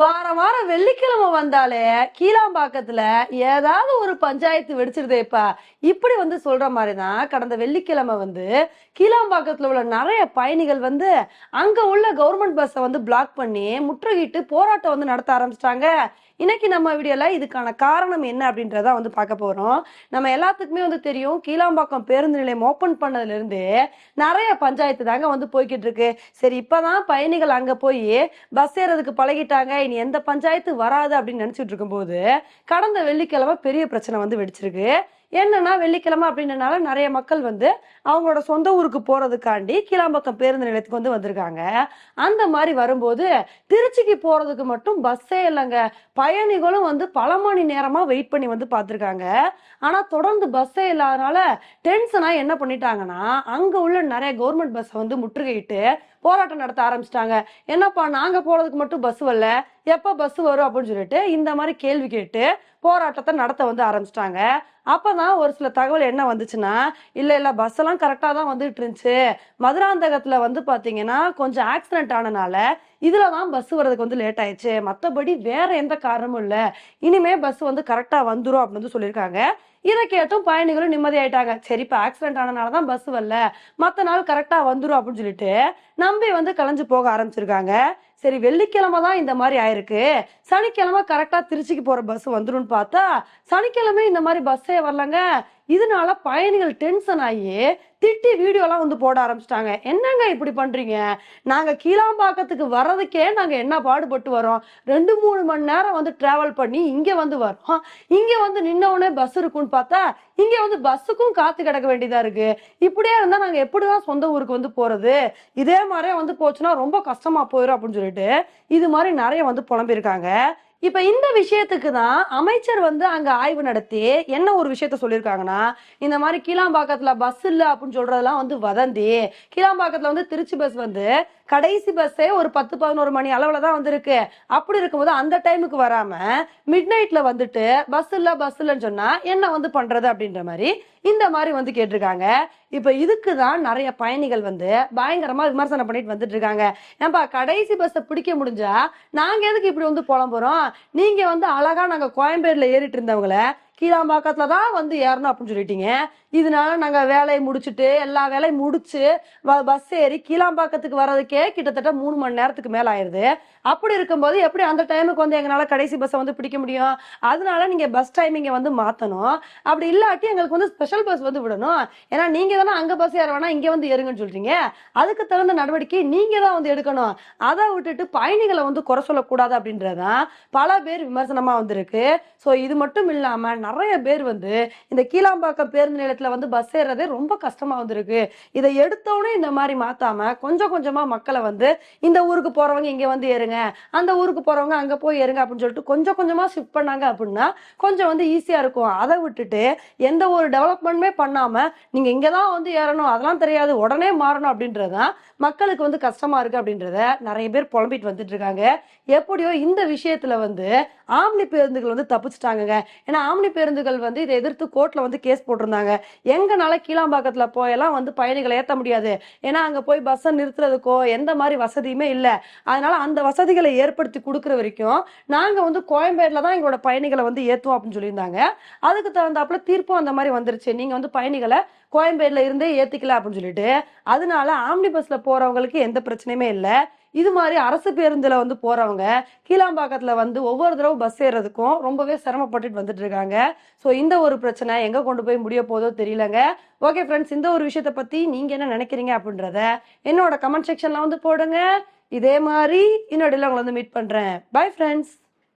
வார வாரம் வெள்ளிக்கிழமை வந்தாலே கீழாம்பாக்கத்துல ஏதாவது ஒரு பஞ்சாயத்து வெடிச்சிருதேப்பா. இப்படி வந்து சொல்ற மாதிரி தான் கடந்த வெள்ளிக்கிழமை வந்து கீழாம்பாக்கத்துல உள்ள நிறைய பயணிகள் வந்து அங்க உள்ள கவர்மெண்ட் பஸ்ஸை வந்து பிளாக் பண்ணி முற்றுகிட்டு போராட்டம் வந்து நடத்த ஆரம்பிச்சிட்டாங்க. இன்னைக்கு நம்ம வீடியோல இதுக்கான காரணம் என்ன அப்படின்றத வந்து பார்க்க போறோம். நம்ம எல்லாத்துக்குமே வந்து தெரியும் கீழாம்பாக்கம் பேருந்து நிலையம் ஓபன் பண்ணதுல இருந்து நிறைய பஞ்சாயத்து தாங்க வந்து போய்கிட்டு இருக்கு. சரி இப்பதான் பயணிகள் அங்க போய் பஸ் ஏறதுக்கு பழகிட்டாங்க. இனி எந்த பஞ்சாயத்து வராது அப்படின்னு நினச்சிட்டு இருக்கும்போது கடந்த வெள்ளிக்கிழமை பெரிய பிரச்சனை வந்து வெடிச்சிருக்கு. என்னன்னா வெள்ளிக்கிழமை அப்படின்றனால நிறைய மக்கள் வந்து அவங்களோட சொந்த ஊருக்கு போறதுக்காண்டி கீழாம்பக்கம் பேருந்து நிலையத்துக்கு வந்து வந்திருக்காங்க. அந்த மாதிரி வரும்போது திருச்சிக்கு போறதுக்கு மட்டும் பஸ்ஸே இல்லைங்க. பயணிகளும் வந்து பல மணி நேரமா வெயிட் பண்ணி வந்து பார்த்துருக்காங்க. ஆனா தொடர்ந்து பஸ்ஸே இல்லாதனால டென்ஷனா என்ன பண்ணிட்டாங்கன்னா அங்க உள்ள நிறைய கவர்மெண்ட் பஸ்ஸை வந்து முற்றுகையிட்டு போராட்டம் நடத்த ஆரம்பிச்சிட்டாங்க. என்னப்பா நாங்க போறதுக்கு மட்டும் பஸ் வரல. எப்போ பஸ் வரும் அப்படின்னு சொல்லிட்டு இந்த மாதிரி கேள்வி கேட்டு போராட்டத்தை நடத்த வந்து ஆரம்பிச்சிட்டாங்க. அப்பதான் ஒரு சில தகவல் என்ன வந்துச்சுன்னா இல்ல இல்ல பஸ் எல்லாம் கரெக்டா தான் வந்துட்டு இருந்துச்சு. மதுராந்தகத்துல வந்து பாத்தீங்கன்னா கொஞ்சம் ஆக்சிடென்ட் ஆனனால இதுல தான் பஸ் வர்றதுக்கு வந்து லேட் ஆயிடுச்சு. மத்தபடி வேற எந்த காரணமும் இல்லை. இனிமே பஸ் வந்து கரெக்டா வந்துடும் அப்படின்னு வந்து சொல்லியிருக்காங்க. இதை கேட்டும் பயணிகளும் நிம்மதியாயிட்டாங்க. சரி இப்போ ஆக்சிடென்ட் ஆனனால தான் பஸ் வரல. மற்ற நாள் கரெக்டாக வந்துடும் அப்படின்னு சொல்லிட்டு நம்பி வந்து கலைஞ்சு போக ஆரம்பிச்சிருக்காங்க. சரி வெள்ளிக்கிழமை தான் இந்த மாதிரி ஆயிருக்கு. சனிக்கிழமை கரெக்டாக திருச்சிக்கு போகிற பஸ் வந்துடும் பார்த்தா சனிக்கிழமை இந்த மாதிரி பஸ்ஸே வரலங்க. இதனால பயணிகள் டென்ஷன் ஆகி திட்டி வீடியோலாம் வந்து போட ஆரம்பிச்சிட்டாங்க. என்னங்க இப்படி பண்றீங்க? நாங்க கீழாம்பாக்கத்துக்கு வர்றதுக்கே நாங்க என்ன பாடுபட்டு வரோம் ரெண்டு மூணு மணி நேரம் வந்து டிராவல் பண்ணி இங்க வந்து வரோம் இங்க வந்து நின்னவுடனே பஸ் இருக்கும்னு பார்த்தா இங்க வந்து பஸ்ஸுக்கும் காத்து கிடக்க வேண்டியதா இருக்கு. இப்படியே இருந்தா நாங்க எப்படிதான் சொந்த ஊருக்கு வந்து போறது? இதே மாதிரியே வந்து போச்சுன்னா ரொம்ப கஷ்டமா போயிடும் அப்படின்னு சொல்லிட்டு இது மாதிரி நிறைய வந்து புலம்பியிருக்காங்க. இப்ப இந்த விஷயத்துக்கு தான் அமைச்சர் வந்து அங்க ஆய்வு நடத்தி என்ன ஒரு விஷயத்த சொல்லியிருக்காங்கன்னா இந்த மாதிரி கீழாம்பாக்கத்துல பஸ் இல்ல அப்படின்னு சொல்றதெல்லாம் வந்து வதந்தி. கீழாம்பாக்கத்துல வந்து திருச்சி பஸ் வந்து கடைசி பஸ்ஸே ஒரு பத்து பதினோரு மணி அளவுல தான் வந்திருக்கு. அப்படி இருக்கும்போது அந்த டைமுக்கு வராம மிட் நைட்ல வந்துட்டு பஸ் இல்ல பஸ் இல்லைன்னு சொன்னா என்ன வந்து பண்றது அப்படின்ற மாதிரி இந்த மாதிரி வந்து கேட்டிருக்காங்க. இப்ப இதுக்கு தான் நிறைய பயணிகள் வந்து பயங்கரமா விமர்சனம் பண்ணிட்டு வந்துட்டு இருக்காங்க. ஏன்பா கடைசி பஸ்ஸை பிடிக்க முடிஞ்சா நாங்க எதுக்கு இப்படி வந்து புலம்புறோம்? நீங்க வந்து அழகா நாங்க கோயம்பேடில் ஏறிட்டு இருந்தவங்கள கீழாம்பாக்கத்தில் தான் வந்து ஏறணும் அப்படின்னு சொல்லிட்டீங்க. இதனால நாங்கள் வேலையை முடிச்சுட்டு எல்லா வேலையும் முடிச்சு பஸ் ஏறி கீழாம்பாக்கத்துக்கு வர்றதுக்கே கிட்டத்தட்ட மூணு மணி நேரத்துக்கு மேலே ஆயிடுது அப்படி இருக்கும்போது எப்படி அந்த டைமுக்கு வந்து எங்களால் கடைசி பஸ்ஸை வந்து பிடிக்க முடியும்? அதனால நீங்கள் பஸ் டைமிங்கை வந்து மாற்றணும் அப்படி இல்லாட்டி எங்களுக்கு வந்து ஸ்பெஷல் பஸ் வந்து விடணும். ஏன்னா நீங்கள் தானே அங்கே பஸ் ஏற வேணா இங்கே வந்து ஏறுங்கன்னு சொல்கிறீங்க அதுக்கு தகுந்த நடவடிக்கை நீங்கள் தான் வந்து எடுக்கணும். அதை விட்டுட்டு பயணிகளை வந்து குறை சொல்லக்கூடாது அப்படின்றதான் பல பேர் விமர்சனமாக வந்திருக்கு. ஸோ இது மட்டும் இல்லாமல் நிறைய பேர் வந்து இந்த கீழாம்பாக்கம் பேருந்து நிலையத்தில் வந்து பஸ் ஏறுறதே ரொம்ப கஷ்டமா வந்திருக்கு. இதை எடுத்தோடனே இந்த மாதிரி மாத்தாம கொஞ்சம் கொஞ்சமா மக்களை வந்து இந்த ஊருக்கு போறவங்க இங்கே வந்து ஏறுங்க அந்த ஊருக்கு போறவங்க அங்க போய் ஏறுங்க அப்படின்னு சொல்லிட்டு கொஞ்சம் கொஞ்சமா ஷிஃப்ட் பண்ணாங்க அப்படின்னா கொஞ்சம் வந்து ஈஸியாக இருக்கும். அதை விட்டுட்டு எந்த ஒரு டெவலப்மெண்ட்டுமே பண்ணாம நீங்க இங்கதான் வந்து ஏறணும் அதெல்லாம் தெரியாது உடனே மாறணும் அப்படின்றது தான் மக்களுக்கு வந்து கஷ்டமா இருக்கு அப்படின்றத நிறைய பேர் புலம்பிட்டு வந்துட்டு இருக்காங்க. எப்படியோ இந்த விஷயத்துல வந்து ஆம்னி பேருந்துகள் வந்து தப்பிச்சிட்டாங்க ஏன்னா ஆம்னி பேருந்துகள் வந்து இதை எதிர்த்து கோர்ட்ல வந்து கேஸ் போட்டிருந்தாங்க. எங்கனால கீழாம்பாக்கத்துல போயெல்லாம் வந்து பயணிகளை ஏற்ற முடியாது. ஏன்னா அங்க போய் பஸ்ஸை நிறுத்துறதுக்கோ எந்த மாதிரி வசதியுமே இல்லை. அதனால அந்த வசதிகளை ஏற்படுத்தி கொடுக்குற வரைக்கும் நாங்க வந்து கோயம்பேடுல தான் எங்களோட பயணிகளை வந்து ஏற்றுவோம் அப்படின்னு சொல்லியிருந்தாங்க. அதுக்கு தகுந்தாப்புல தீர்ப்பும் அந்த மாதிரி வந்துருச்சு. நீங்க வந்து பயணிகளை கோயம்பேடுல இருந்தே ஏத்திக்கல அப்படின்னு சொல்லிட்டு. அதனால ஆம்னி பஸ்ல போறவங்களுக்கு எந்த பிரச்சனையுமே இல்லை. இது மாதிரி அரசு பேருந்தில் வந்து போகிறவங்க கீழாம்பாக்கத்தில் வந்து ஒவ்வொரு தடவை பஸ் ஏறதுக்கும் ரொம்பவே சிரமப்பட்டுட்டு வந்துட்டு இருக்காங்க. ஸோ இந்த ஒரு பிரச்சனை எங்கே கொண்டு போய் முடிய போதோ தெரியலங்க. ஓகே ஃப்ரெண்ட்ஸ் இந்த ஒரு விஷயத்தை பற்றி நீங்கள் என்ன நினைக்கிறீங்க அப்படின்றத என்னோட கமெண்ட் செக்ஷன்லாம் வந்து போடுங்க. இதே மாதிரி இன்னொடையில் உங்களை வந்து மீட் பண்ணுறேன் பை ஃப்ரெண்ட்ஸ்